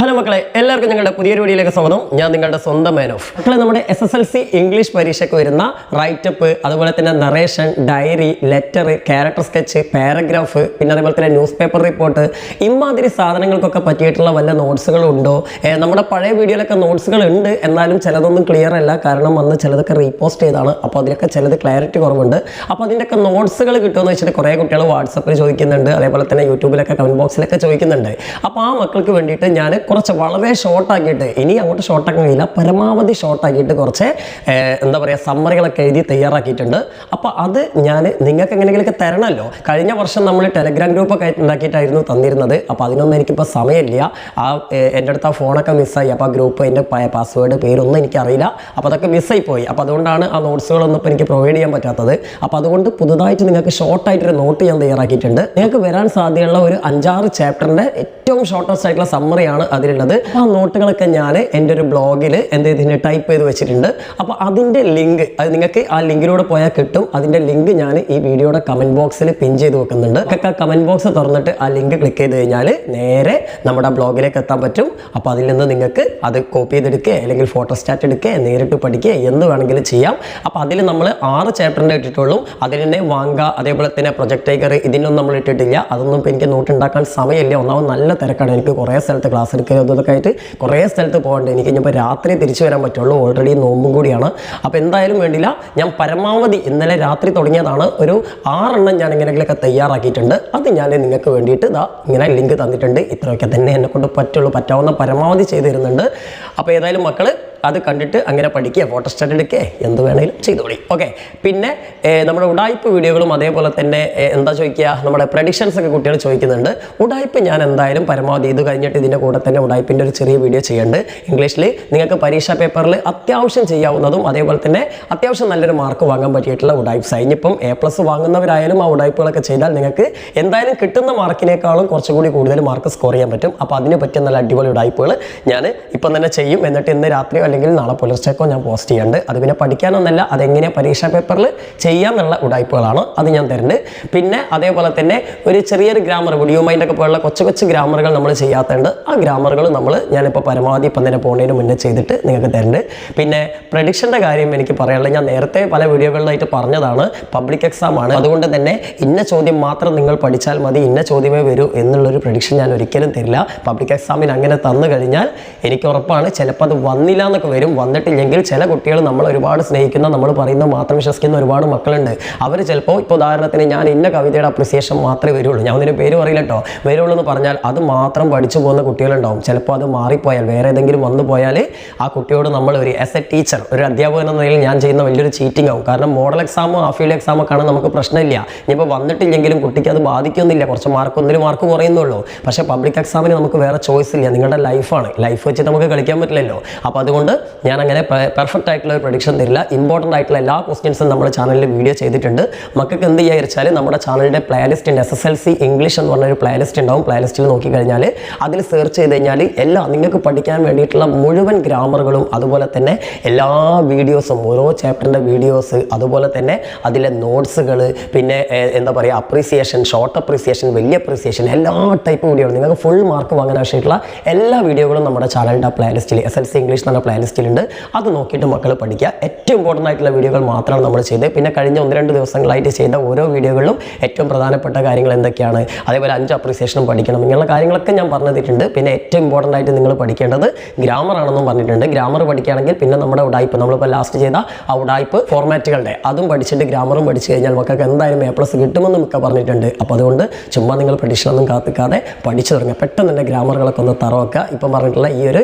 Hello മക്കളെ എല്ലാവർക്കും ഞങ്ങളുടെ പുതിയ വീഡിയോയിലേക്ക് സ്വാഗതം. ഞാൻ നിങ്ങളുടെ സ്വന്തം മാൻ ഓഫ് മക്കളെ നമ്മുടെ S S L C English പരീക്ഷയ്ക്ക് വരുന്ന റൈറ്റപ്പ് അതുപോലെ തന്നെ narration diary letter character sketch paragraph പിന്നെ അതുപോലെ തന്നെ ന്യൂസ് പേപ്പർ റിപ്പോർട്ട് ഇമാതിരി സാധനങ്ങൾക്കൊക്കെ പറ്റിയിട്ടുള്ള വല്ല നോട്ട്സുകളും ഉണ്ടോ? നമ്മുടെ പഴയ വീഡിയോയിലൊക്കെ നോട്ട്സുകൾ ഉണ്ട്. എന്നാലും ചിലതൊന്നും ക്ലിയർ അല്ല. കാരണം വന്ന് ചിലതൊക്കെ റീപോസ്റ്റ് ചെയ്താണ് അപ്പോൾ അതിലൊക്കെ ചിലത് ക്ലാരിറ്റി കുറവുണ്ട്. അപ്പോൾ അതിന്റെയൊക്കെ നോട്ട്സുകൾ കിട്ടുമെന്ന് വെച്ചിട്ട് കുറേ കുട്ടികൾ വാട്സപ്പിൽ ചോദിക്കുന്നുണ്ട്. അതേപോലെ തന്നെ യൂട്യൂബിലൊക്കെ കമന്റ് ബോക്സിലൊക്കെ ചോദിക്കുന്നുണ്ട്. അപ്പോൾ ആ മക്കൾക്ക് വേണ്ടിയിട്ട് ഞാൻ കുറച്ച് വളരെ ഷോർട്ടാക്കിയിട്ട് ഇനി അങ്ങോട്ട് ഷോർട്ടാക്കാൻ കഴിയില്ല പരമാവധി ഷോർട്ടാക്കിയിട്ട് കുറച്ച് എന്താ പറയുക സമ്മറികളൊക്കെ എഴുതി തയ്യാറാക്കിയിട്ടുണ്ട്. അപ്പോൾ അത് ഞാൻ നിങ്ങൾക്ക് എങ്ങനെയെങ്കിലുമൊക്കെ തരണമല്ലോ. കഴിഞ്ഞ വർഷം നമ്മൾ ടെലഗ്രാം ഗ്രൂപ്പൊക്കെ ഉണ്ടാക്കിയിട്ടായിരുന്നു തന്നിരുന്നത്. അപ്പോൾ അതിനൊന്നും എനിക്കിപ്പോൾ സമയമില്ല. ആ എന്റെ അടുത്ത് ആ ഫോണൊക്കെ മിസ്സായി അപ്പോൾ ആ ഗ്രൂപ്പ് എന്റെ പാസ്വേഡ് പേരൊന്നും എനിക്കറിയില്ല. അപ്പോൾ അതൊക്കെ മിസ്സായി പോയി. അപ്പോൾ അതുകൊണ്ടാണ് ആ നോട്ട്സുകളൊന്നും ഇപ്പോൾ എനിക്ക് പ്രൊവൈഡ് ചെയ്യാൻ പറ്റാത്തത്. അപ്പോൾ അതുകൊണ്ട് പുതുതായിട്ട് നിങ്ങൾക്ക് ഷോർട്ടായിട്ടൊരു നോട്ട് ഞാൻ തയ്യാറാക്കിയിട്ടുണ്ട്. നിങ്ങൾക്ക് വരാൻ സാധ്യതയുള്ള ഒരു അഞ്ചാറ് ചാപ്റ്ററിന്റെ ഏറ്റവും ഷോർട്ടസ്റ്റ് ആയിട്ടുള്ള സമ്മറിയാണ് അതിലുള്ളത്. ആ നോട്ടുകളൊക്കെ ഞാൻ എന്റെ ഒരു ബ്ലോഗിൽ എന്ത് ചെയ്തിട്ടുണ്ട് ടൈപ്പ് ചെയ്ത് വെച്ചിട്ടുണ്ട്. അപ്പോൾ അതിന്റെ ലിങ്ക് അത് നിങ്ങൾക്ക് ആ ലിങ്കിലൂടെ പോയാൽ കിട്ടും. അതിന്റെ ലിങ്ക് ഞാൻ ഈ വീഡിയോയുടെ കമന്റ് ബോക്സിൽ പിൻ ചെയ്ത് വെക്കുന്നുണ്ട്. ഒക്കെ കമന്റ് ബോക്സ് തുറന്നിട്ട് ആ ലിങ്ക് ക്ലിക്ക് ചെയ്ത് കഴിഞ്ഞാൽ നേരെ നമ്മുടെ ബ്ലോഗിലേക്ക് എത്താൻ പറ്റും. അപ്പോൾ അതിൽ നിന്ന് നിങ്ങൾക്ക് അത് കോപ്പി ചെയ്തെടുക്കുക അല്ലെങ്കിൽ ഫോട്ടോ സ്റ്റാറ്റ് എടുക്കുക നേരിട്ട് പഠിക്കുക എന്ന് വേണമെങ്കിലും ചെയ്യാം. അപ്പോൾ അതിൽ നമ്മൾ ആറ് ചാപ്റ്ററിന്റെ ഇട്ടിട്ടുള്ളൂ. അതിൽ തന്നെ വാങ്ക അതേപോലെ തന്നെ പ്രൊജക്ട് ടൈഗർ ഇതിനൊന്നും നമ്മൾ ഇട്ടിട്ടില്ല. അതൊന്നും ഇപ്പോൾ എനിക്ക് നോട്ട് ഉണ്ടാക്കാൻ സമയമില്ല. ഒന്നാമത് നല്ല തിരക്കാണ്. എനിക്ക് കുറേ സ്ഥലത്ത് ക്ലാസ് എടുക്കുക ഇതൊക്കെ ആയിട്ട് കുറേ സ്ഥലത്ത് പോകേണ്ടത് എനിക്ക് ഇനിയിപ്പോൾ രാത്രി തിരിച്ചു വരാൻ പറ്റുള്ളൂ. ഓൾറെഡി നോമ്പും കൂടിയാണ്. അപ്പോൾ എന്തായാലും വേണ്ടില്ല ഞാൻ പരമാവധി ഇന്നലെ രാത്രി തുടങ്ങിയതാണ്. ഒരു ആറെണ്ണം ഞാൻ ഇങ്ങനെയൊക്കെ തയ്യാറാക്കിയിട്ടുണ്ട്. അത് ഞാൻ നിങ്ങൾക്ക് വേണ്ടിയിട്ട് ഇതാ ഇങ്ങനെ ലിങ്ക് തന്നിട്ടുണ്ട്. ഇത്രയൊക്കെ തന്നെ എന്നെക്കൊണ്ട് പറ്റുള്ളൂ. പറ്റാവുന്ന പരമാവധി ചെയ്തു തരുന്നുണ്ട്. അപ്പോൾ ഏതായാലും മക്കൾ അത് കണ്ടിട്ട് അങ്ങനെ പഠിക്കുക ഫോട്ടോ സ്റ്റാറ്റ് എടുക്കുക എന്ത് വേണമെങ്കിലും ചെയ്തോളി. ഓക്കെ പിന്നെ നമ്മുടെ ഉടായ്പ വീഡിയോകളും അതേപോലെ തന്നെ എന്താ ചോദിക്കുക? നമ്മുടെ പ്രഡിക്ഷൻസ് ഒക്കെ കുട്ടികൾ ചോദിക്കുന്നുണ്ട്. ഉടായ്പ ഞാൻ എന്തായാലും പരമാവധി ഇത് കഴിഞ്ഞിട്ട് ഇതിന്റെ കൂടെ തന്നെ ഉടായ്പിന്റെ ഒരു ചെറിയ വീഡിയോ ചെയ്യുന്നുണ്ട് ഇംഗ്ലീഷിൽ നിങ്ങൾക്ക് പരീക്ഷാ പേപ്പറിൽ അത്യാവശ്യം ചെയ്യാവുന്നതും അതേപോലെ തന്നെ അത്യാവശ്യം നല്ലൊരു മാർക്ക് വാങ്ങാൻ പറ്റിയിട്ടുള്ള ഉടായ്പ. ഇനിയിപ്പം എ പ്ലസ് വാങ്ങുന്നവരായാലും ആ ഉടായ്പകളൊക്കെ ചെയ്താൽ നിങ്ങൾക്ക് എന്തായാലും കിട്ടുന്ന മാർക്കിനേക്കാളും കുറച്ചുകൂടി കൂടുതൽ മാർക്ക് സ്കോർ ചെയ്യാൻ പറ്റും. അപ്പോൾ അതിനെ പറ്റിയ നല്ല അടിപൊളി ഉടായ്പകൾ ഞാൻ ഇപ്പം തന്നെ ചെയ്യും എന്നിട്ട് ഇന്ന് രാത്രിയോ അല്ലെങ്കിൽ നാളെ പുലർച്ചേക്കോ ഞാൻ പോസ്റ്റ് ചെയ്യാണ്ട് അത് പിന്നെ പഠിക്കാനൊന്നല്ല അതെങ്ങനെയാണ് പരീക്ഷാ പേപ്പറിൽ ചെയ്യാമെന്നുള്ള ഉടായ്പകളാണ് അത് ഞാൻ തരുന്നുണ്ട് പിന്നെ അതേപോലെ തന്നെ ഒരു ചെറിയൊരു ഗ്രാമർ വീഡിയോ മൈൻഡൊക്കെ പോലുള്ള കൊച്ചു കൊച്ചു ഗ്രാമറുകൾ നമ്മൾ ചെയ്യാത്തതുണ്ട്. ആ ഗ്രാമറുകൾ നമ്മൾ ഞാനിപ്പോൾ പരമാവധി ഇപ്പം തന്നെ പോകുന്നതിന് മുന്നേ ചെയ്തിട്ട് നിങ്ങൾക്ക് തരുന്നുണ്ട്. പിന്നെ പ്രഡിക്ഷന്റെ കാര്യം എനിക്ക് പറയാനുള്ളത് ഞാൻ നേരത്തെ പല വീഡിയോകളിലായിട്ട് പറഞ്ഞതാണ്. പബ്ലിക് എക്സാം ആണ്. അതുകൊണ്ട് തന്നെ ഇന്ന ചോദ്യം മാത്രം നിങ്ങൾ പഠിച്ചാൽ മതി ഇന്ന ചോദ്യമേ വരൂ എന്നുള്ളൊരു പ്രഡിക്ഷൻ ഞാൻ ഒരിക്കലും തരില്ല. പബ്ലിക് എക്സാമിന് അങ്ങനെ തന്നു കഴിഞ്ഞാൽ എനിക്ക് ഉറപ്പാണ് ചിലപ്പോൾ അത് വന്നില്ല എന്നൊക്കെ വരും. വന്നിട്ടില്ലെങ്കിൽ ചില കുട്ടികൾ നമ്മൾ ഒരുപാട് സ്നേഹിക്കുന്ന നമ്മൾ പറയുന്നത് മാത്രം വിശ്വസിക്കുന്ന ഒരുപാട് മക്കളുണ്ട്. അവർ ചിലപ്പോൾ ഇപ്പോൾ ഉദാഹരണത്തിന് ഞാൻ ഇന്ന കവിതയുടെ അപ്രിസിയേഷൻ മാത്രമേ വരുള്ളൂ. ഞാൻ അതിന്റെ പേര് പറയില്ല കേട്ടോ വരുള്ളൂ എന്ന് പറഞ്ഞാൽ അത് മാത്രം പഠിച്ചു പോകുന്ന കുട്ടികളുണ്ടാവും. ചിലപ്പോൾ അത് മാറിപ്പോയാൽ വേറെ ഏതെങ്കിലും വന്നു പോയാൽ ആ കുട്ടിയോട് നമ്മൾ ഒരു ആസ് എ ടീച്ചർ ഒരു അധ്യാപകൻ എന്ന നിലയിൽ ഞാൻ ചെയ്യുന്ന വലിയൊരു ചീറ്റിംഗ് ആവും. കാരണം മോഡൽ എക്സാമോ ഹാഫ് എക്സാമോ കാണാൻ നമുക്ക് പ്രശ്നമില്ല. ഇനിയിപ്പോൾ വന്നിട്ടില്ലെങ്കിലും കുട്ടിക്ക് അത് ബാധിക്കൊന്നുമില്ല കുറച്ച് മാർക്ക് ഒന്നിന് മാർക്ക് കുറയുന്നുള്ളൂ. പക്ഷേ പബ്ലിക് എക്സാമിന് നമുക്ക് വേറെ ചോയ്സ് ഇല്ല. നിങ്ങളുടെ ലൈഫാണ് ലൈഫ് വെച്ച് നമുക്ക് കളിക്കാൻ പറ്റില്ലല്ലോ. അപ്പോൾ അതുകൊണ്ട് ഞാൻ അങ്ങനെ പെർഫെക്റ്റ് ആയിട്ടുള്ള ഒരു പ്രൊഡിക്ഷൻ തരില്ല. ഇമ്പോർട്ടന്റ് ആയിട്ടുള്ള എല്ലാ ക്വസ്റ്റ്യൻസും നമ്മുടെ ചാനലിൽ വീഡിയോ ചെയ്തിട്ടുണ്ട്. മക്കൾക്ക് എന്ത് ചെയ്യുക വെച്ചാൽ നമ്മുടെ ചാനലിന്റെ പ്ലേലിസ്റ്റ് ഉണ്ട് S S L C English എന്ന് പറഞ്ഞൊരു പ്ലേലിസ്റ്റ് ഉണ്ടാവും. പ്ലേലിസ്റ്റിൽ നോക്കിക്കഴിഞ്ഞാൽ അതിൽ സെർച്ച് ചെയ്ത് കഴിഞ്ഞാൽ എല്ലാ നിങ്ങൾക്ക് പഠിക്കാൻ വേണ്ടിയിട്ടുള്ള മുഴുവൻ ഗ്രാമറുകളും അതുപോലെ തന്നെ എല്ലാ വീഡിയോസും ഓരോ ചാപ്റ്ററിന്റെ വീഡിയോസ് അതുപോലെ തന്നെ അതിലെ നോട്ട്സുകൾ പിന്നെ എന്താ പറയുക അപ്രീസിയേഷൻ ഷോർട്ട് അപ്രീസിയേഷൻ വലിയ അപ്രീസിയേഷൻ എല്ലാ ടൈപ്പ് വീഡിയോകളും നിങ്ങൾക്ക് ഫുൾ മാർക്ക് വാങ്ങാൻ ആവശ്യമായിട്ടുള്ള എല്ലാ വീഡിയോകളും നമ്മുടെ ചാനലിന്റെ പ്ലേലിസ്റ്റിൽ എസ് എൽ സി ഇംഗ്ലീഷ് എന്ന പ്ലേലിസ്റ്റിലുണ്ട് അത് നോക്കിയിട്ട് മക്കൾ പഠിക്കുക. ഏറ്റവും ഇമ്പോർട്ടന്റ് ആയിട്ടുള്ള വീഡിയോകൾ മാത്രമാണ് നമ്മൾ ചെയ്തത്. പിന്നെ കഴിഞ്ഞ ഒന്ന് രണ്ട് ദിവസങ്ങളായിട്ട് ചെയ്ത ഓരോ വീഡിയോകളിലും ഏറ്റവും പ്രധാനപ്പെട്ട കാര്യങ്ങൾ എന്തൊക്കെയാണ്? അതേപോലെ അഞ്ച് അപ്രീസിയേഷനും പഠിക്കണം. ഇങ്ങനെയുള്ള കാര്യങ്ങളൊക്കെ ഞാൻ പറഞ്ഞു തന്നിട്ടുണ്ട്. പിന്നെ ഏറ്റവും ഇമ്പോർട്ടന്റ് ആയിട്ട് നിങ്ങൾ പഠിക്കേണ്ടത് ഗ്രാമർ ആണെന്നും പറഞ്ഞിട്ടുണ്ട്. ഗ്രാമർ പഠിക്കുകയാണെങ്കിൽ പിന്നെ നമ്മുടെ ഉടായ്പ് നമ്മളിപ്പോൾ ലാസ്റ്റ് ചെയ്ത ആ ഉടായ്പ് ഫോർമാറ്റുകളുടെ അതും പഠിച്ചിട്ട് ഗ്രാമറും പഠിച്ചു കഴിഞ്ഞാൽ മക്കൾക്ക് എന്തായാലും എ പ്ലസ് കിട്ടുമെന്ന് മിക്ക പറഞ്ഞിട്ടുണ്ട്. അപ്പോൾ അതുകൊണ്ട് ചുമ്മാ നിങ്ങൾ പ്രഡിഷനൊന്നും കാത്തിക്കാതെ പഠിച്ചു തുടങ്ങുക പെട്ടെന്ന് തന്നെ ഗ്രാമറുകളൊക്കെ ഒന്ന് തറവാക്കുക ഇപ്പം പറഞ്ഞിട്ടുള്ള ഈ ഒരു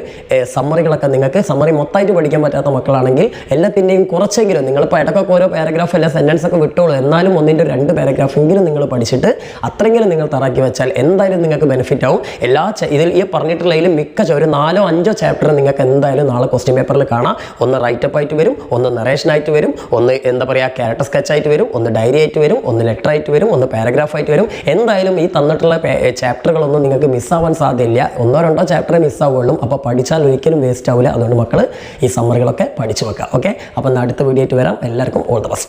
സമ്മറികളൊക്കെ നിങ്ങൾക്ക് സമ്മറി മൊത്തമായിട്ട് പഠിക്കാൻ പറ്റാത്ത മക്കളാണെങ്കിൽ എല്ലാത്തിന്റെയും കുറച്ചെങ്കിലും നിങ്ങളിപ്പോൾ ഇടയ്ക്കൊക്കെ ഓരോ പാരഗ്രാഫ് അല്ല സെന്റൻസ് ഒക്കെ വിട്ടോളൂ. എന്നാലും ഒന്നിന്റെ രണ്ട് പാരഗ്രാഫെങ്കിലും നിങ്ങൾ പഠിച്ചിട്ട് അത്രയെങ്കിലും നിങ്ങൾ തറാക്കി വെച്ചാൽ എന്തായാലും നിങ്ങൾക്ക് ബെനിഫിറ്റ് ആവും. എല്ലാ ഇതിൽ ഈ പറഞ്ഞിട്ടുള്ളതിലും മിക്ക ഒരു നാലോ അഞ്ചോ ചാപ്റ്റർ നിങ്ങൾക്ക് എന്തായാലും നാളെ ക്വസ്റ്റ്യൻ പേപ്പറിൽ കാണാം. ഒന്ന് റൈറ്റപ്പ് ആയിട്ട് വരും ഒന്ന് നറേഷൻ ആയിട്ട് വരും ഒന്ന് എന്താ പറയുക ക്യാരക്ടർ സ്കെച്ച് ആയിട്ട് വരും ഒന്ന് ഡയറി ആയിട്ട് വരും ഒന്ന് ലെറ്റർ ആയിട്ട് വരും ഒന്ന് പാരഗ്രാഫ് ആയിട്ട് വരും. എന്തായാലും ഈ തന്നിട്ടുള്ള ചാപ്റ്ററുകളൊന്നും നിങ്ങൾക്ക് മിസ്സാവാൻ സാധ്യതയില്ല ഒന്നോ രണ്ടോ ചാപ്റ്ററേ മിസ്സാവുള്ളൂ അപ്പോൾ പഠിച്ചാൽ ഒരിക്കലും വേസ്റ്റ് ആവില്ല അതുകൊണ്ട് മക്കൾ ഈ സമ്മറുകളൊക്കെ പഠിച്ചു വെക്കുക ഓക്കെ അപ്പോൾ അടുത്ത വീഡിയോ ആയിട്ട് വരാം. എല്ലാവർക്കും ഓൾ ദ ബെസ്റ്റ്